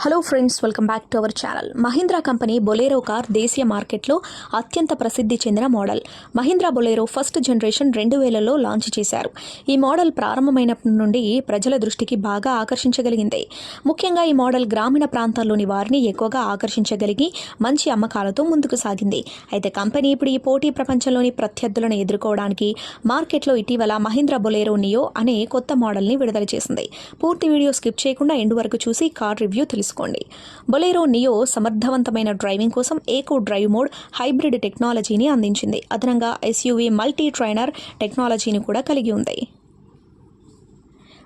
Hello friends welcome back to our channel Mahindra company Bolero car దేశీయ మార్కెట్లో అత్యంత ప్రసిద్ధి చెందిన model Mahindra Bolero first generation రెండు వేలలో లాంచ్ చేశారు ఈ మోడల్ ప్రారంభమైనప్పటి నుండి ప్రజల దృష్టికి బాగా ఆకర్షించగలిగింది ముఖ్యంగా ఈ మోడల్ గ్రామీణ ప్రాంతాల్లోని వారిని ఎక్కువగా ఆకర్షించగలిగి మంచి అమ్మకాలతో ముందుకు సాగింది అయితే కంపెనీ ఇప్పుడు ఈ పోటీ ప్రపంచంలోని ప్రత్యర్థులను ఎదుర్కోవడానికి మార్కెట్లో ఇటీవల మహీంద్రా బొలేరో నియో అనే కొత్త మోడల్ని విడుదల చేసింది పూర్తి వీడియో స్కిప్ చేయకుండా ఎండు వరకు చూసి కార్ రివ్యూ తెలుసు తెలుసుకోండి. బొలేరో నియో సమర్థవంతమైన డ్రైవింగ్ కోసం ఏకో డ్రైవ్ మోడ్ హైబ్రిడ్ టెక్నాలజీని అందించింది. అదనంగా ఎస్యూవీ మల్టీ ట్రైనర్ టెక్నాలజీని కూడా కలిగి ఉంది.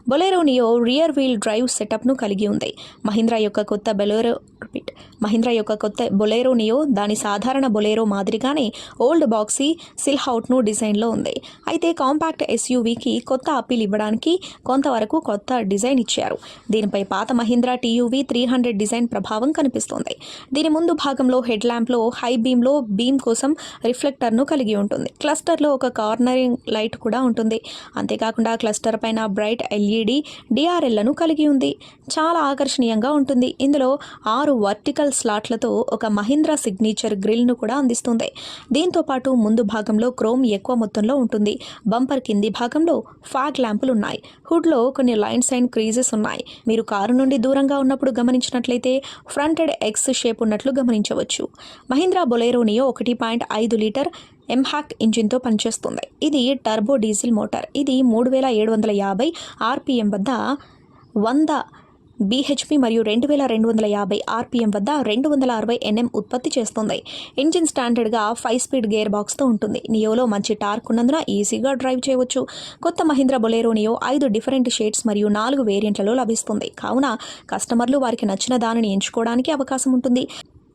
Bolero Neo rear wheel drive సెటప్ను కలిగి ఉంది. మహీంద్రా యొక్క కొత్త బొలేరో మహీంద్రా యొక్క కొత్త బొలేరో నియో దాని సాధారణ బొలేరో మాదిరిగానే ఓల్డ్ బాక్సీ సిల్హౌట్ను డిజైన్లో ఉంది. అయితే కాంపాక్ట్ ఎస్యూవీకి కొత్త అప్పీల్ ఇవ్వడానికి కొంతవరకు కొత్త డిజైన్ ఇచ్చారు. దీనిపై పాత Mahindra TUV three hundred design ప్రభావం కనిపిస్తోంది. దీని ముందు భాగంలో హెడ్ ల్యాంప్లో హై బీమ్లో బీమ్ కోసం రిఫ్లెక్టర్ను కలిగి ఉంటుంది. క్లస్టర్లో ఒక కార్నరింగ్ లైట్ కూడా ఉంటుంది. అంతేకాకుండా క్లస్టర్ పైన బ్రైట్ ఎల్ఈడి డిఆర్ఎల్లను కలిగి ఉంది. చాలా ఆకర్షణీయంగా ఉంటుంది. ఇందులో ఆరు వర్టికల్ స్లాట్లతో ఒక మహీంద్రా సిగ్నేచర్ గ్రిల్ను కూడా అందిస్తుంది. దీంతో పాటు ముందు భాగంలో క్రోమ్ ఎక్కువ మొత్తంలో ఉంటుంది. బంపర్ కింది భాగంలో ఫాగ్ ల్యాంపులు ఉన్నాయి. హుడ్లో కొన్ని లైన్స్ అండ్ క్రీజెస్ ఉన్నాయి. మీరు కారు నుండి దూరంగా ఉన్నప్పుడు గమనించినట్లయితే ఫ్రంటెడ్ ఎక్స్ షేప్ ఉన్నట్లు గమనించవచ్చు. మహీంద్రా బొలేరోనియో ఒకటి పాయింట్ ఐదు లీటర్ ఎంహాక్ ఇంజిన్తో పనిచేస్తుంది. ఇది టర్బో డీజిల్ మోటార్. ఇది మూడు వేల ఏడు వందల యాభై ఆర్పిఎం వద్ద వంద బీహెచ్పి మరియు రెండు వేల రెండు వందల యాభై ఆర్పిఎం వద్ద రెండు వందల అరవై ఎన్ఎం ఉత్పత్తి చేస్తుంది. ఇంజిన్ స్టాండర్డ్గా ఫైవ్ స్పీడ్ గేర్ బాక్స్తో ఉంటుంది. నియోలో మంచి టార్క్ ఉన్నందున ఈజీగా డ్రైవ్ చేయవచ్చు. కొత్త మహీంద్రా బొలేరో నియో ఐదు డిఫరెంట్ షేడ్స్ మరియు నాలుగు వేరియంట్లలో లభిస్తుంది. కావున కస్టమర్లు వారికి నచ్చిన దానిని ఎంచుకోవడానికి అవకాశం ఉంటుంది.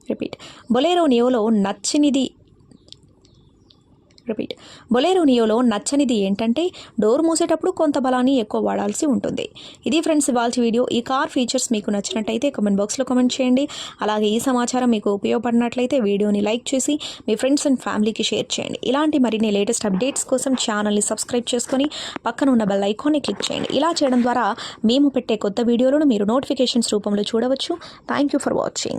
రిపీట్. బొలేరో నియోలో నచ్చినిది రిపీట్. బొలేరో నియోలో నచ్చనిది ఏంటంటే డోర్ మూసేటప్పుడు కొంత బలాన్ని ఎక్కువ వాడాల్సి ఉంటుంది. ఇది ఫ్రెండ్స్ ఇవాళ వీడియో. ఈ కార్ ఫీచర్స్ మీకు నచ్చినట్టయితే కమెంట్ బాక్స్లో కమెంట్ చేయండి. అలాగే ఈ సమాచారం మీకు ఉపయోగపడినట్లయితే వీడియోని లైక్ చేసి మీ ఫ్రెండ్స్ అండ్ ఫ్యామిలీకి షేర్ చేయండి. ఇలాంటి మరిన్ని లేటెస్ట్ అప్డేట్స్ కోసం ఛానల్ని సబ్స్క్రైబ్ చేసుకొని పక్కన ఉన్న బెల్ ఐకాన్ని క్లిక్ చేయండి. ఇలా చేయడం ద్వారా మేము పెట్టే కొత్త వీడియోలను మీరు నోటిఫికేషన్స్ రూపంలో చూడవచ్చు. Thank you for watching.